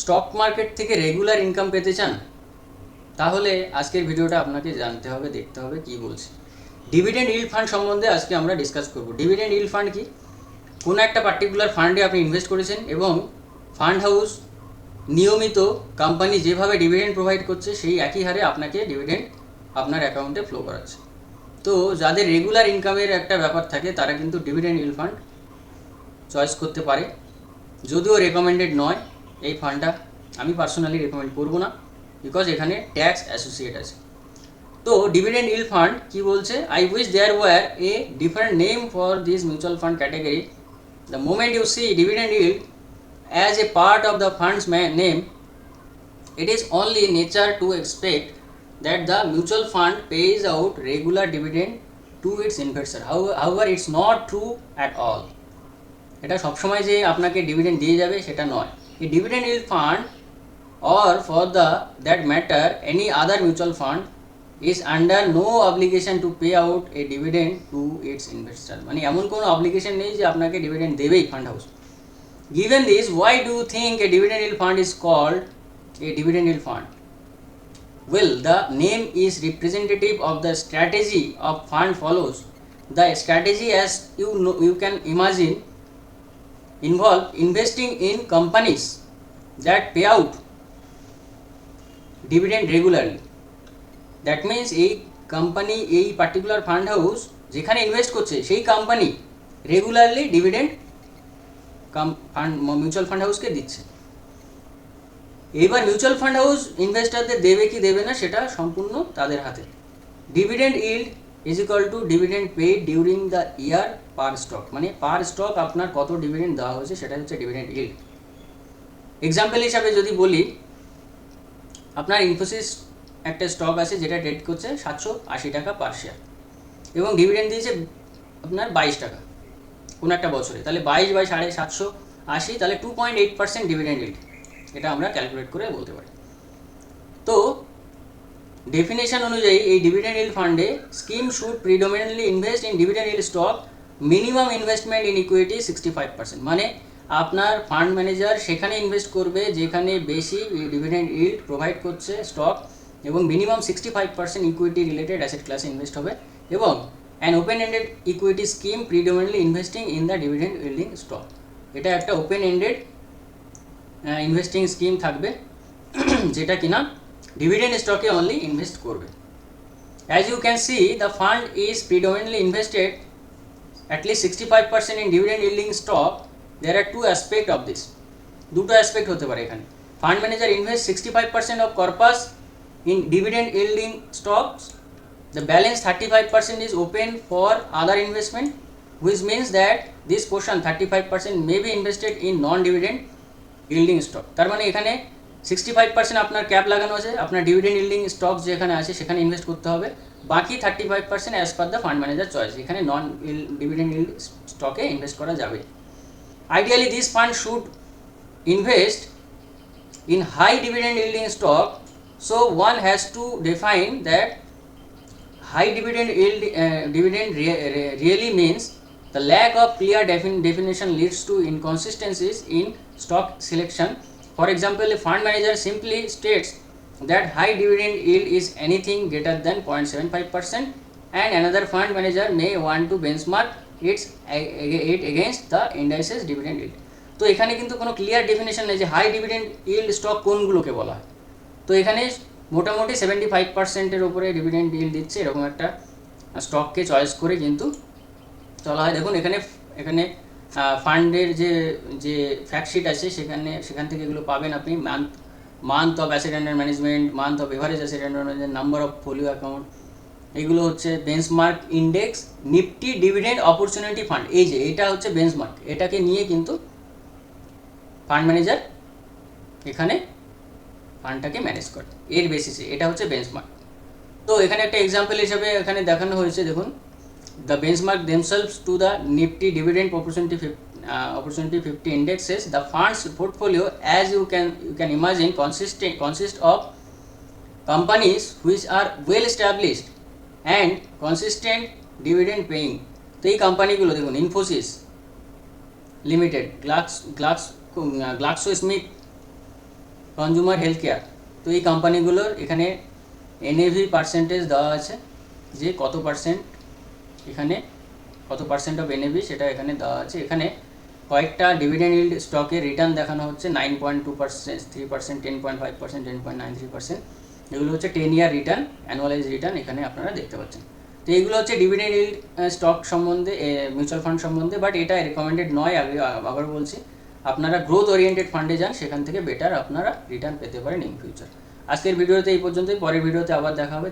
Stock market থেকে regular income পেতে চান, তাহলে আজকের ভিডিওটা আপনাকে জানতে হবে, দেখতে হবে কি বলছে। ডিভিডেন্ড ইল ফান্ড সম্বন্ধে আজকে আমরা ডিসকাস করব। ডিভিডেন্ড ইল ফান্ড কি? কোনো একটা পার্টিকুলার ফান্ডে আপনি ইনভেস্ট করেছেন এবং ফান্ড হাউস নিয়মিত কোম্পানি যেভাবে ডিভিডেন্ড প্রোভাইড করছে, সেই একই হারে আপনাকে ডিভিডেন্ড আপনার অ্যাকাউন্টে ফ্লো করাচ্ছে। তো যাদের রেগুলার ইনকামের একটা ব্যাপার থাকে, তারা কিন্তু ডিভিডেন্ড ইল ফান্ড চয়েস করতে পারে। যদিও রেকমেন্ডেড নয় এই ফান্ডটা আমি পার্সোনালি রেকমেন্ড করব না বিকজ এখানে ট্যাক্স অ্যাসোসিয়েট আছে তো ডিভিডেন্ড ইল ফান্ড কি বলছে I wish there were a different name for this mutual fund category the moment you see dividend yield as a part of the fund's ma- name, it is only nature to expect that the mutual pays out regular dividend to its investor. How- However, it's not true at all. এটা সবসময় যে আপনাকে dividend দিয়ে যাবে সেটা নয় এই dividend will fund or for the that matter any other mutual fund is under no obligation to pay out a dividend to its investor মানে এমন কোনো অব্লিগেশন নেই যে আপনাকে ডিভিডেন্ড দেবেই fund house Given this, why do you think a dividend yield fund is called a dividend yield fund? Well, the name is representative of the strategy of fund follows. The strategy, as you know, you can imagine, involve investing in companies that pay out dividend regularly. That means এই company এই particular fund house যেখানে invest করছে, সেই company regularly dividend fund mutual fund হাউসকে দিচ্ছে। এইবার mutual fund house ইনভেস্টারদের দেবে কি দেবে না, সেটা সম্পূর্ণ তাদের হাতে। Dividend yield is equal to dividend paid during the year per stock মানে পার স্টক আপনার কত ডিভিডেন্ড দেওয়া হয়েছে সেটা হচ্ছে ডিভিডেন্ড ইল্ড এক্সাম্পল হিসাবে যদি বলি, আপনার ইনফোসিস একটা স্টক আছে যেটা ট্রেড করছে সাতশো আশি টাকা পার শেয়ার এবং ডিভিডেন্ড দিয়েছে আপনার বাইশ টাকা কোনো একটা বছরে। তাহলে বাইশ বাই সাড়ে সাতশো আশি, তাহলে two point eight percent dividend yield এটা আমরা ক্যালকুলেট করে বলতে পারি। তো ডেফিনেশন অনুযায়ী এই ডিভিডেন্ড ইল ফান্ডে scheme should predominantly invest in dividend yield stock minimum investment in equity sixty five percent মানে আপনার ফান্ড ম্যানেজার সেখানে ইনভেস্ট করবে, যেখানে বেশি ডিভিডেন্ড ইল্ড প্রোভাইড করছে স্টক এবং minimum sixty five percent equity related asset ক্লাসে ইনভেস্ট হবে এবং an open ended equity scheme predominantly investing in the dividend yielding stock এটা একটা ওপেন এন্ডেড ইনভেস্টিং স্কিম থাকবে, যেটা কিনা ডিভিডেন্ড স্টকে অনলি ইনভেস্ট করবে। As you can see the fund is predominantly invested at least 65% in dividend yielding stock there are two aspect of this. দুটো aspect হতে পারে এখানে। Fund manager invest sixty five percent of corpus in dividend yielding stocks the balance 35% is open for other investment, which means that this portion 35% may be invested in non dividend yielding stock. তার মানে এখানে sixty five percent আপনার cap লাগানো আছে, আপনার dividend yielding stock যেখানে আছে সেখানে ইনভেস্ট করতে হবে। বাকি thirty five percent as per the fund manager choice এখানে নন ডিভিডেন্ড ইল্ড স্টকে ইনভেস্ট করা যাবে। Ideally, this fund should invest in high dividend yielding stock. So, one has to define that high dividend yield uh, dividend re re really means the lack of clear defin definition leads to inconsistencies in stock selection. For example, a fund manager simply states that high dividend yield is anything greater than 0.75 percent and another fund manager may want to benchmark its it against the indices dividend yield. তো এখানে কিন্তু কোনো clear definition নেই যে high dividend yield stock কোনগুলোকে বলা হয়। তো এখানে মোটামুটি সেভেন্টি ফাইভ পার্সেন্টের উপরে ডিভিডেন্ড ডিল দিচ্ছে, এরকম একটা স্টককে চয়েস করে কিন্তু চলা হয়। দেখুন, এখানে এখানে ফান্ডের যে যে ফ্যাক্টশিট আছে, সেখানে, সেখান থেকে এগুলো পাবেন আপনি। Month month of asset under management month of average asset under management number of folio account এগুলো হচ্ছে benchmark index Nifty dividend opportunity fund এই যে, এটা হচ্ছে বেঞ্চমার্ক এটাকে নিয়ে কিন্তু ফান্ড ম্যানেজার এখানে ফান্ডটাকে ম্যানেজ করে। এর বেসিসে এটা হচ্ছে বেঞ্চমার্ক তো এখানে একটা এক্সাম্পল হিসাবে এখানে দেখানো হয়েছে, দেখুন। The benchmark themselves to the Nifty dividend opportunity opportunity 50 indexes, the funds portfolio, as you can, you can imagine consistent consist of companies which are well established and consistent dividend paying. তো এই কোম্পানিগুলো দেখুন Infosys limited Glaxo Glaxo Glaxo Smith consumer health care তো এই কোম্পানিগুলোর এখানে NAV percentage দেওয়া আছে, যে কত পার্সেন্ট এখানে, কত পার্সেন্ট অফ এনএভি সেটা এখানে দেওয়া আছে। এখানে কয়েকটা ডিভিডেন্ড ইল্ড স্টকের রিটার্ন দেখানো হচ্ছে nine point two percent three percent ten point five percent ten point nine three percent এগুলো হচ্ছে ten year return annualise return এখানে আপনারা দেখতে পাচ্ছেন। তো এইগুলো হচ্ছে ডিভিডেন্ড ইল্ড স্টক সম্বন্ধে মিউচুয়াল ফান্ড সম্বন্ধে বাট এটা রেকমেন্ডেড নয়, আগে আবার বলছি। আপনারা গ্রোথ ওরিয়েন্টেড ফান্ডে যান, সেখান থেকে বেটার আপনারা রিটার্ন পেতে পারেন ইন ফিউচার আজকের ভিডিওতে এই পর্যন্তই, পরের ভিডিওতে আবার দেখা হবে.